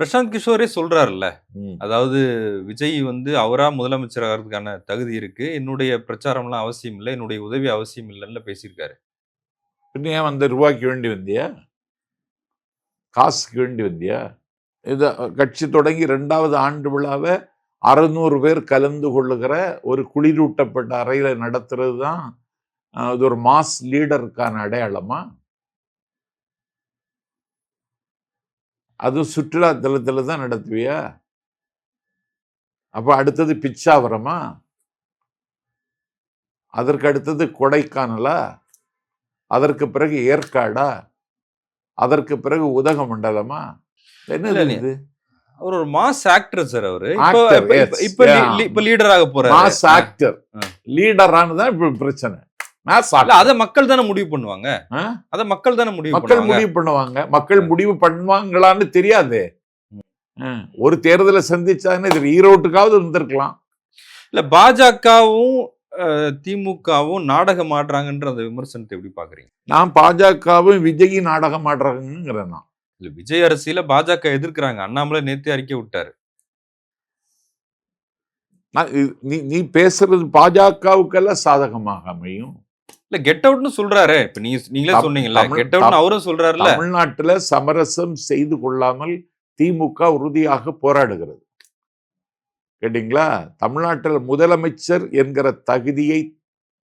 பிரசாந்த் கிஷோரே சொல்றாருல்ல. அதாவது விஜய் வந்து அவரா முதலமைச்சர் ஆகிறதுக்கான தகுதி இருக்கு. என்னுடைய பிரச்சாரம்லாம் அவசியம் இல்லை. என்னுடைய உதவி அவசியம் இல்லைன்னு பேசியிருக்காரு. பின்ன ஏன் வந்த ரூபாய்க்கு வேண்டி வந்தியா? காசுக்கு வேண்டி வந்தியா? இத கட்சி தொடங்கி ரெண்டாவது ஆண்டு விழாவை அறுநூறு பேர் கலந்து கொள்ளுகிற ஒரு குளிரூட்டப்பட்ட அறையில நடத்துறது தான் இது ஒரு மாஸ் லீடருக்கான அடையாளமா? அது சுற்றுலா தலத்துல தான் நடத்துவியா? அப்ப அடுத்தது பிச்சாவரமா? அதற்கு அடுத்தது கொடைக்கானலா? அதற்கு பிறகு ஏற்காடா? அதற்கு பிறகு உதகமண்டலமா இல்ல, இது? அவர் ஒரு மாஸ் ஆக்டர் சார் அவரு. இப்ப இப்ப- yes. இப்ப லீ- Yeah. லீ- இப்ப லீடர் ஆக போறாரு. Mass actor. லீடரானு தான் இப்ப பிரச்சனை. அத மக்கள் தானே முடிவு பண்ணுவாங்க? அத மக்கள் தானே முடிவு மக்கள் முடிவு பண்ணுவாங்க. மக்கள் முடிவு பண்ணுவாங்களான்னு தெரியாதே. ஒரு தேர்தலை சந்திச்சான்னு இது ஈரோட்டுக்காவது இருந்திருக்கலாம் இல்ல பாஜகவும் திமுகவும் நாடகம் ஆடுறாங்கன்ற அந்த விமர்சனத்தை எப்படி பாக்குறீங்க? நான் பாஜகவும் விஜய் நாடகம் ஆடுறாங்கிறேன் நான். இல்ல விஜய் அரசியல பாஜக எதிர்க்கிறாங்க. அண்ணாமலை நேத்து அறிக்கை விட்டாரு. நான் நீ நீ பேசுறது பாஜகவுக்கெல்லாம் சாதகமாக அமையும். இல்ல கெட் அவுட்னு சொல்றாரு. இப்ப நீங்க நீங்களே சொன்னீங்கல்ல கெட் அவுட்னு அவரும் சொல்றாருல்ல. தமிழ்நாட்டுல சமரசம் செய்து கொள்ளாமல் திமுக உறுதியாக போராடுகிறது. கேட்டீங்களா? தமிழ்நாட்டில் முதலமைச்சர் என்கிற தகுதியை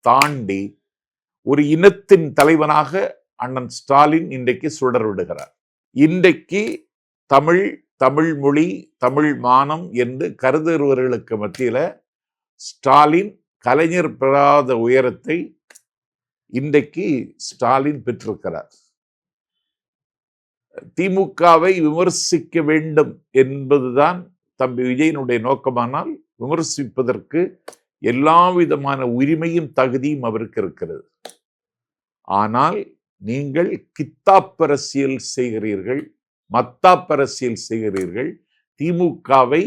தாண்டி ஒரு இனத்தின் தலைவனாக அண்ணன் ஸ்டாலின் இன்றைக்கு சுடர் விடுகிறார். இன்றைக்கு தமிழ் தமிழ் மொழி தமிழ் மானம் என்று கருதுகிறவர்களுக்கு மத்தியில ஸ்டாலின் கலைஞர் பெறாத உயரத்தை இன்றைக்கு ஸ்டாலின் பெற்றிருக்கிறார். திமுகவை விமர்சிக்க வேண்டும் என்பதுதான் தம்பி விஜயனுடைய நோக்கமானால் விமர்சிப்பதற்கு எல்லா விதமான உரிமையும் தகுதியும் அவருக்கு இருக்கிறது. ஆனால் நீங்கள் கித்தாப்பரசியல் செய்கிறீர்கள் மத்தாப்பரசியல் செய்கிறீர்கள் திமுகவை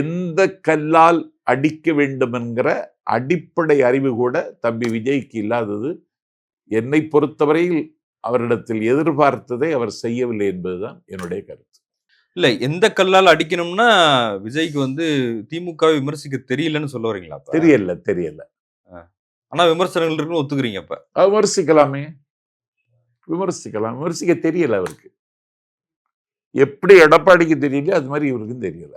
எந்த கல்லால் அடிக்க வேண்டும் என்கிற அடிப்படை அறிவு கூட தம்பி விஜய்க்கு இல்லாதது. என்னை பொறுத்தவரையில் அவரிடத்தில் எதிர்பார்த்ததை அவர் செய்யவில்லை என்பதுதான் என்னுடைய கருத்து. இல்ல எந்த கல்லால் அடிக்கணும்னா விஜய்க்கு வந்து திமுகவை விமர்சிக்க தெரியலன்னு சொல்ல வரீங்களா? தெரியல தெரியல. ஆனா விமர்சனங்கள் இருக்குன்னு ஒத்துக்கிறீங்க அப்ப? விமர்சிக்கலாமே. விமர்சிக்கலாம். விமர்சிக்க தெரியல அவருக்கு. எப்படி எடப்பாடிக்கு தெரியல அது மாதிரி இவருக்கும் தெரியல.